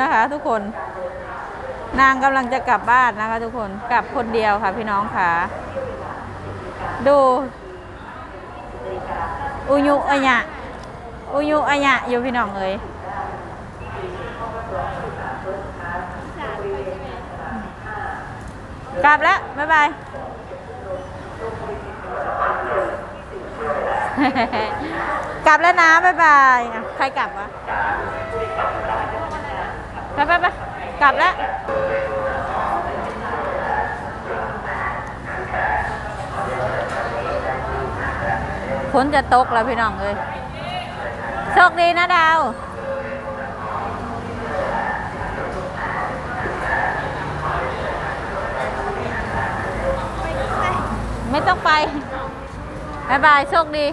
นะคะ ทุกคน นางกำลังจะกลับบ้านนะคะ ทุกคนกลับคนเดียวค่ะ พี่น้องค่ะ ดูอุยุอะยะอุยุอะยะอยู่พี่น้องเอ้ยกลับแล้ว บ๊ายบาย กลับแล้วนะ บ๊ายบาย ใครกลับวะ ไปไปไปกลับแล้วฝนจะตกแล้วพี่น้องเอ้ยโชคดีนะดาว ไม่ต้องไปบายบาย โชคดี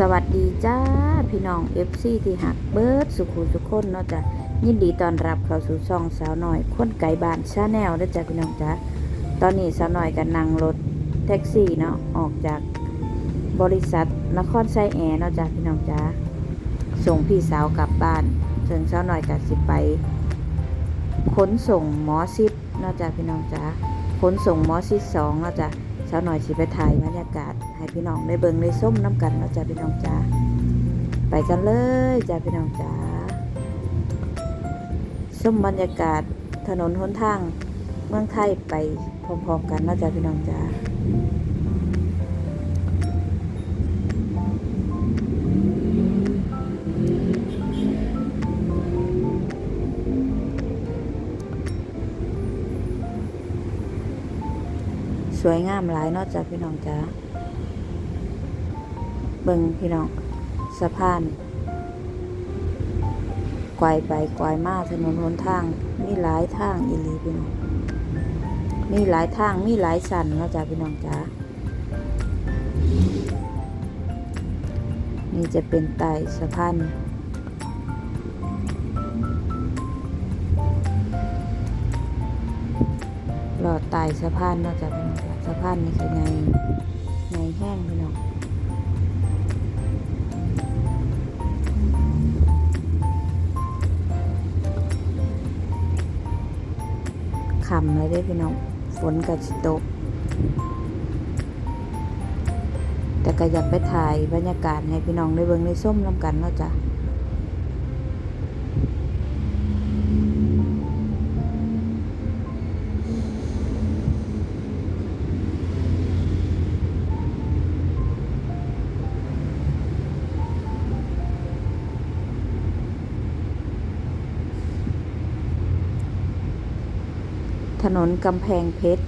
สวัสดีจ้าพี่น้อง FC ที่หักเบิร์ดสุขุสุขคนเนาะจ้ะยินดีต้อนรับเข้าสู่ช่องสาวหน่อยคนไก่บ้านชาแนลนะจ้ะพี่น้องจ้าตอนนี้สาวหน่อยกันนั่งรถแท็กซี่เนาะออกจากบริษัทนครไซแอร์เนาะจ้ะพี่น้องจ้าส่งพี่สาวกลับบ้านถึงสาวหน่อยกับสิไป ขนส่งหมอซิดเนาะจ้ะพี่น้องจ้าขนส่งหมอซิดสองเนาะจ้ะาวหน่อยสิไปถ่ายบรรยากาศ ให้พี่น้องได้เบิ่งได้ส้มน้ำกันเนาะจ้าพี่น้องจ้าไปกันเลยจ้าพี่น้องจ้าส้มบรรยากาศถนนหนทางเมืองไทยไปพร้อมๆกันเนาะจ้าพี่น้องจ้า สวยงามหลายนาะจ้าพี่น้องจ้าเบิ่งพี่น้องสะพานไกวไปไกวมาถนนหนทาง มีหลายทางอีหลีพี่น้องมีหลายทางมีหลายสันนาะจ้าพี่น้องจ้านี่จะเป็นไต่สะพานหลอดไต่สะพานนาะจ้าพี่น้องจ้า สะพานนี่คือไงไงแห้งพี่น้องคำเลยได้พี่น้อง ฝนกับสิตก แต่ก็อยากไปถ่ายบรรยากาศให้พี่น้องได้เบิ่งได้ส้มน้ำกันเนาะจ้ะ นนกำแพงเพชร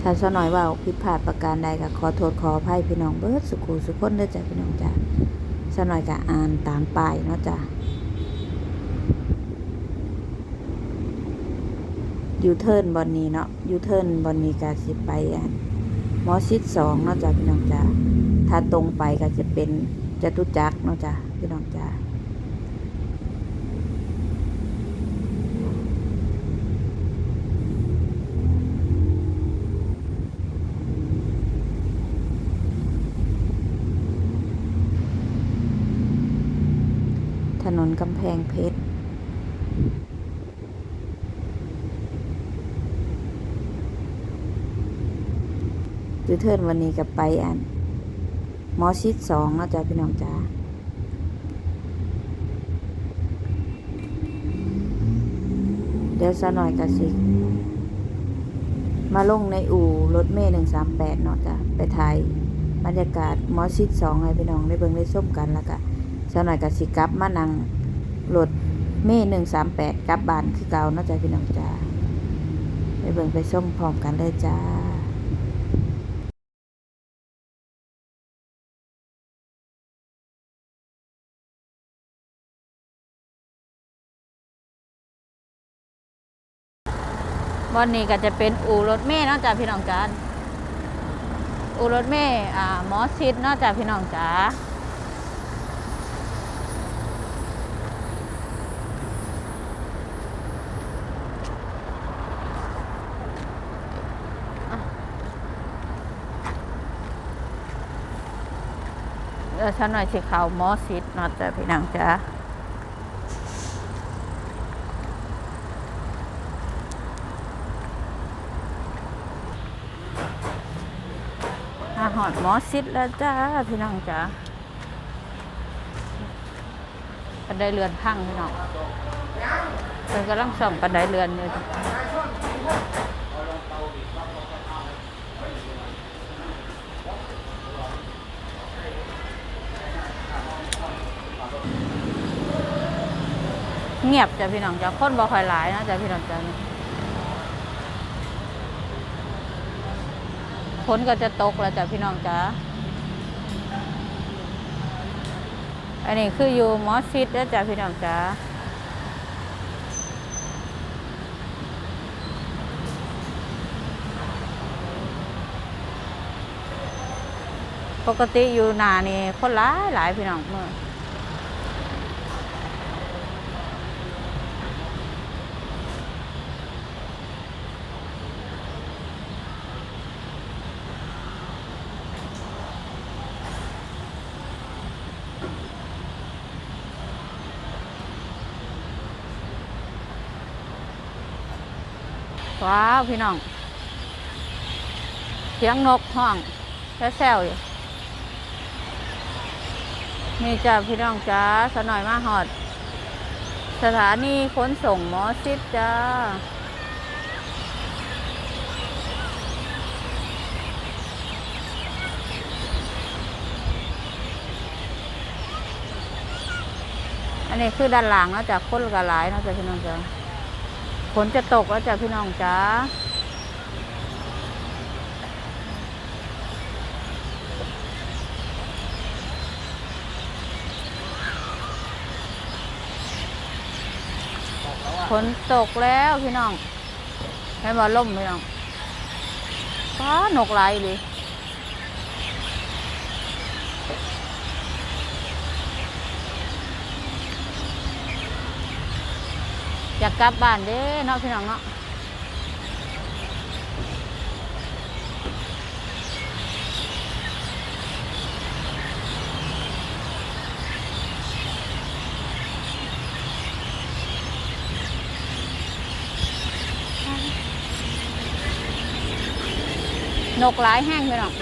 ถ้าสหน่อยว่าผิดพลาดประการใดก็ขอโทษขออภัยพี่น้องเบิร์ดสุขูสุขคนเด้อจ้ะพี่น้องจ้ะสหน่อยก็อ่านตามป้ายเนาะจ้ะยูเทิร์นบอนนี้เนาะยูเทิร์นบอนนี้ก็สิไปอันมอชิดสองเนาะจ้ะพี่น้องจ้ะ ถ้าตรงไปก็จะเป็นจตุจักรเนาะจ้ะพี่น้องจ้ะถนนกำแพงเพชรยูเทิร์นวันนี้กับไปอัน หมอชิดสองนะจ้ะพี่น้องจ้าเดี๋ยวซะหน่อยกะสิมาลงในอู่รถเมย์หนึ่งสามแปดเนาะจ้ะไปถ่ายบรรยากาศหมอชิดสองให้พี่น้องได้เบิ่งได้ส้มกันแล้วก็ซะหน่อยกะสิกลับมานั่งรถเมย์หนึ่งสามแปดกลับบ้านคือเก่าเนาะจ้ะพี่น้องจ้าไปเบิ่งไปส้มพร้อมกันเลยจ้า บอนนี้ก็จะเป็นอู่รถเมล์นาะจ้ะพี่น้องจ้าอู่รถเมล์อ่ามอชิดนาะจ้ะพี่น้องจ้าเออฉันหน่อยสิเขามอชิดนาะจ้ะพี่น้องจ้า อาหอดหมอซิดแล้วจ้าพี่น้องจ้าปันไดเรือนพังพี่น้องเป็นกำลังส่องปันไดเรือนอยู่เงียบจ้ะพี่น้องจ้าคนบ่ค่อยหลายนะจ้ะพี่น้องจ้า นี่ฝนก็จะตกแล้วจ้ะพี่น้องจ้าอันนี้คืออยู่มอสซิดแล้วจ้ะพี่น้องจ้าปกติอยู่นานี่คนหลายหลายพี่น้องเมื่อ ว้าว พี่น้องเสียงนกห้องแซวๆอยู่นี่จ้ะพี่น้องจ้าสน่อยมาหอด สถานีขนส่งหมอซิดจ้าอันนี้คือด้านหลังแล้วจากคนกระหลายนาะจ้ะพี่น้องจ้า ฝนจะตกแล้วจ้ะพี่น้องจ้าฝนตกแล้วพี่น้องให้มาล่มพี่น้องฟ้านกไหลเลย อยากกลับบ้านเด้เนาะพี่น้องเนาะนกหลายแห้งพี่น้อง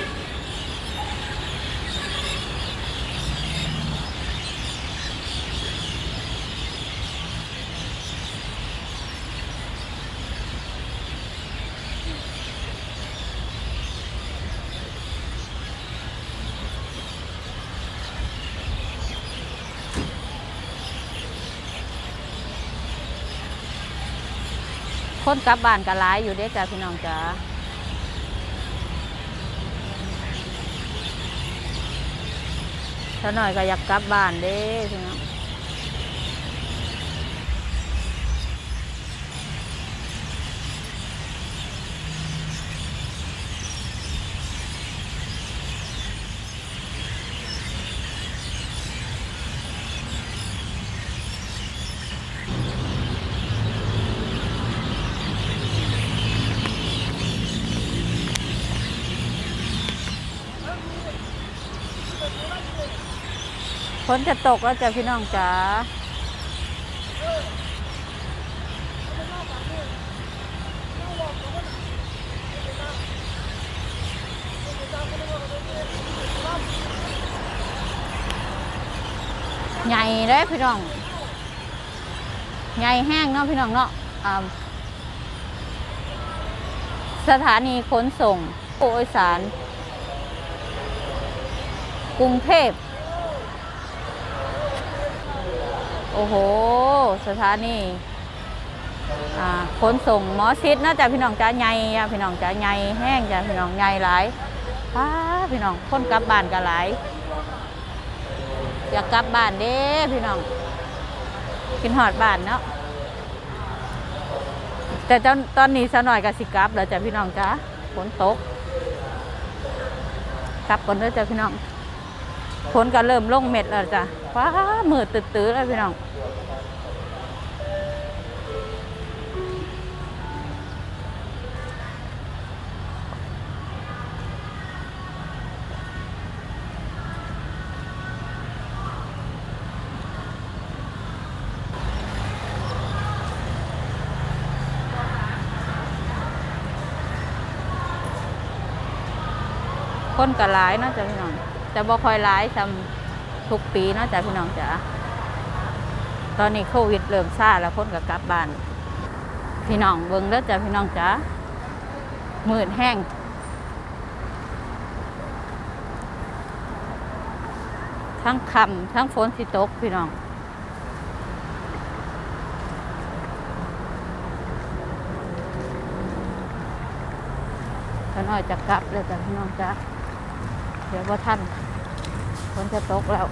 คนกลับบ้านก็หลายอยู่เด้จ้ะพี่น้องจ้าถ้าหน่อยก็อยากกลับบ้านเด้พี่น้อง ฝนจะตกแล้วจ้ะพี่น้องจ้าใหญ่เลยพี่น้อง ใหญ่แห้งเนาะพี่น้องเนาะสถานีขนส่งโดยสาร กรุงเทพ โอ้โห สถานีขนส่งหมอชิดเนาจะพี่น้องจ้าใหญ่พี่น้องจ้าใหญ่แห้งจ้ะพี่น้องใหญ่หลายป้าพี่น้องคนกลับบ้านก็หลายอยากกลับบ้านเด้พี่น้องกินหอดบ้านเนาะแต่ตอนตอนนี้สะหน่อยกับสิกลับแล้วจ้ะพี่น้องจ้าฝนตกกลับก่อนเด้อจ้ะพี่น้อง ฝนก็เริ่มลงเม็ดแล้วจ้ะฟ้ามืดตื้อๆแล้วพี่น้องคนก็หลายนะจ้ะพี่น้อง แต่บ่ค่อยหลายซ้ำทุกปีเนาะจ้ะพี่น้องจ้ะตอนนี้โควิดเริ่มซาแล้วคนก็กลับบ้าน พี่น้องเบิ่งเด้อจ้ะพี่น้องจ้ะมืดแห้งทั้งคำทั้งฝนสิตกพี่น้องเขาน้อยจะกลับเลยจ้ะพี่น้องจ้ะ เดี๋ยวว่าท่านฝนจะตกแล้ว